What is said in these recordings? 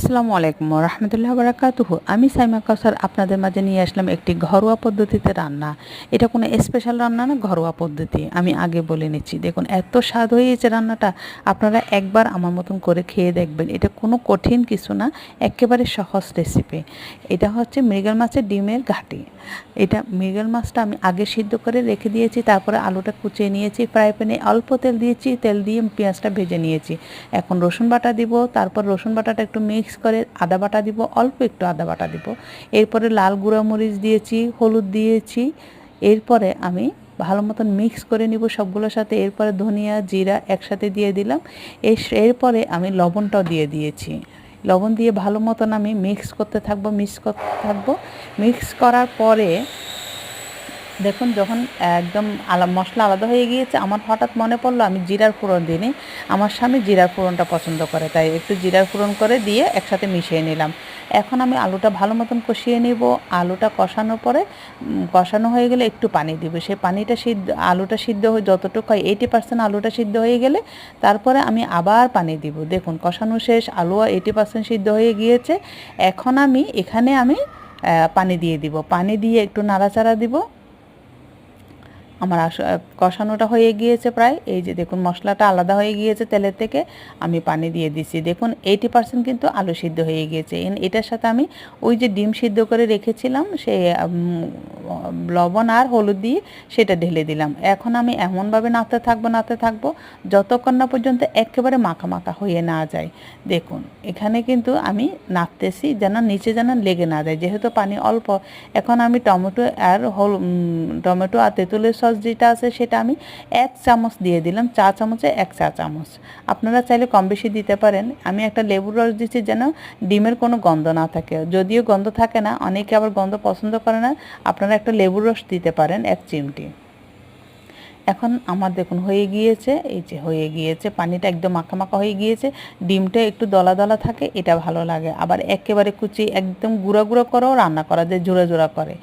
আসসালামু আলাইকুম রহমতুল্লাহ বারাকাতুহু। আমি সাইমা কাউসার আপনাদের মাঝে নিয়ে আসলাম একটি ঘরোয়া পদ্ধতিতে রান্না। এটা কোনো স্পেশাল রান্না না, ঘরোয়া পদ্ধতি। আমি আগে বলে নিচ্ছি, দেখুন এত স্বাদ হয়েছে রান্নাটা, আপনারা একবার আমার মতন করে খেয়ে দেখবেন। এটা কোনো কঠিন কিছু না, একেবারে সহজ রেসিপি এটা হচ্ছে মৃগেল মাছের ডিমের ঘাটি। এটা মৃগেল মাছটা আমি আগে সিদ্ধ করে রেখে দিয়েছি, তারপরে আলুটা কুচিয়ে নিয়েছি, ফ্রাই প্যানে অল্প তেল দিয়েছি, তেল দিয়ে পেঁয়াজটা ভেজে নিয়েছি। এখন রসুন বাটা দিব, তারপর রসুন বাটাটা একটু মিক্স করে আদা বাটা দিব, অল্প একটু আদা বাটা দিব। এরপরে লাল গুঁড়া মরিচ দিয়েছি, হলুদ দিয়েছি। এরপরে আমি ভালো মতন মিক্স করে নিব সবগুলোর সাথে। এরপরে ধনিয়া, জিরা একসাথে দিয়ে দিলাম। এরপরে আমি লবণটাও দিয়ে দিয়েছি। লবণ দিয়ে ভালো মতন আমি মিক্স করতে থাকব, মিক্স করতে থাকব। মিক্স করার পরে দেখুন, যখন একদম আলা, মশলা আলাদা হয়ে গিয়েছে, আমার হঠাৎ মনে পড়ল আমি জিরার ফোড়ন দিই আমার স্বামী জিরার ফোড়নটা পছন্দ করে, তাই একটু জিরার ফোড়ন করে দিয়ে একসাথে মিশিয়ে নিলাম। এখন আমি আলুটা ভালো মতন কষিয়ে নিব। আলুটা কষানোর পরে কষানো হয়ে গেলে একটু পানি দিব। সেই পানিটা সিদ্ধ, আলুটা সিদ্ধ হয়ে যতটুকু হয় এইটি পার্সেন্ট আলুটা সিদ্ধ হয়ে গেলে তারপরে আমি আবার পানি দিব। দেখুন, কষানো শেষ, আলু এইটি পার্সেন্ট সিদ্ধ হয়ে গিয়েছে। এখন আমি, এখানে আমি পানি দিয়ে দিব। পানি দিয়ে একটু নাড়াচাড়া দিব। আমার কষানোটা হয়ে গিয়েছে প্রায়। এই যে দেখুন, মশলাটা আলাদা হয়ে গিয়েছে তেলের থেকে। আমি পানি দিয়ে দিচ্ছি দেখুন এইটি পার্সেন্ট কিন্তু আলু সিদ্ধ হয়ে গিয়েছে। এটার সাথে আমি ওই যে ডিম সিদ্ধ করে রেখেছিলাম, সে লবণ আর হলুদ দিয়ে সেটা ঢেলে দিলাম। এখন আমি এমনভাবে নাড়তে থাকব নাড়তে থাকব, যতক্ষণ না পর্যন্ত একেবারে মাখা মাখা হয়ে না যায়। দেখুন, এখানে কিন্তু আমি নাড়তেছি যেন নিচে যেন লেগে না যায়। যেহেতু পানি অল্প, এখন আমি টমেটো আর হল টমেটো আর তেঁতুলের সস যেটা আছে সেটা আমি এক চামচ দিয়ে দিলাম, চা চামচে এক চা চামচ। আপনারা চাইলে কম বেশি দিতে পারেন। আমি একটা লেবুর রস দিচ্ছি যেন ডিমের কোনো গন্ধ না থাকে। যদিও গন্ধ থাকে না, অনেকে আবার গন্ধ পছন্দ করে না। আপনারা একটা লেবুর রস দিতে পারেন এক চিমটি। এখন আমার দেখুন হয়ে গিয়েছে, এই যে হয়ে গিয়েছে, পানিটা একদম মাখা হয়ে গিয়েছে, ডিমটা একটু দলা দলা থাকে, এটা ভালো লাগে। আবার একেবারে কুচি, একদম গুঁড়ো গুঁড়ো করেও রান্না করা যায়, জোড়া জোড়া করে।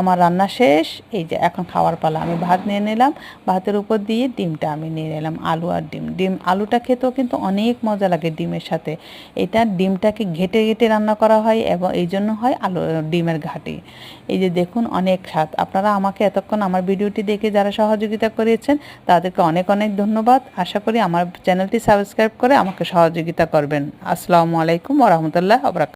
আমার রান্না শেষ, এই যে এখন খাওয়ার পালা। আমি ভাত নিয়ে নিলাম, ভাতের উপর দিয়ে ডিমটা আমি নিয়ে নিলাম, আলু আর ডিম। ডিম, আলুটা খেতেও কিন্তু অনেক মজা লাগে ডিমের সাথে। এটা ডিমটাকে ঘেটে ঘেটে রান্না করা হয় এবং এই জন্য হয় আলু, ডিমের ঘাটি। এই যে দেখুন অনেক স্বাদ। আপনারা আমাকে এতক্ষণ আমার ভিডিওটি দেখে যারা সহযোগিতা করেছেন, তাদেরকে অনেক অনেক ধন্যবাদ। আশা করি আমার চ্যানেলটি সাবস্ক্রাইব করে আমাকে সহযোগিতা করবেন। আসসালামু আলাইকুম ওরহমতুল্লাহ আবরাক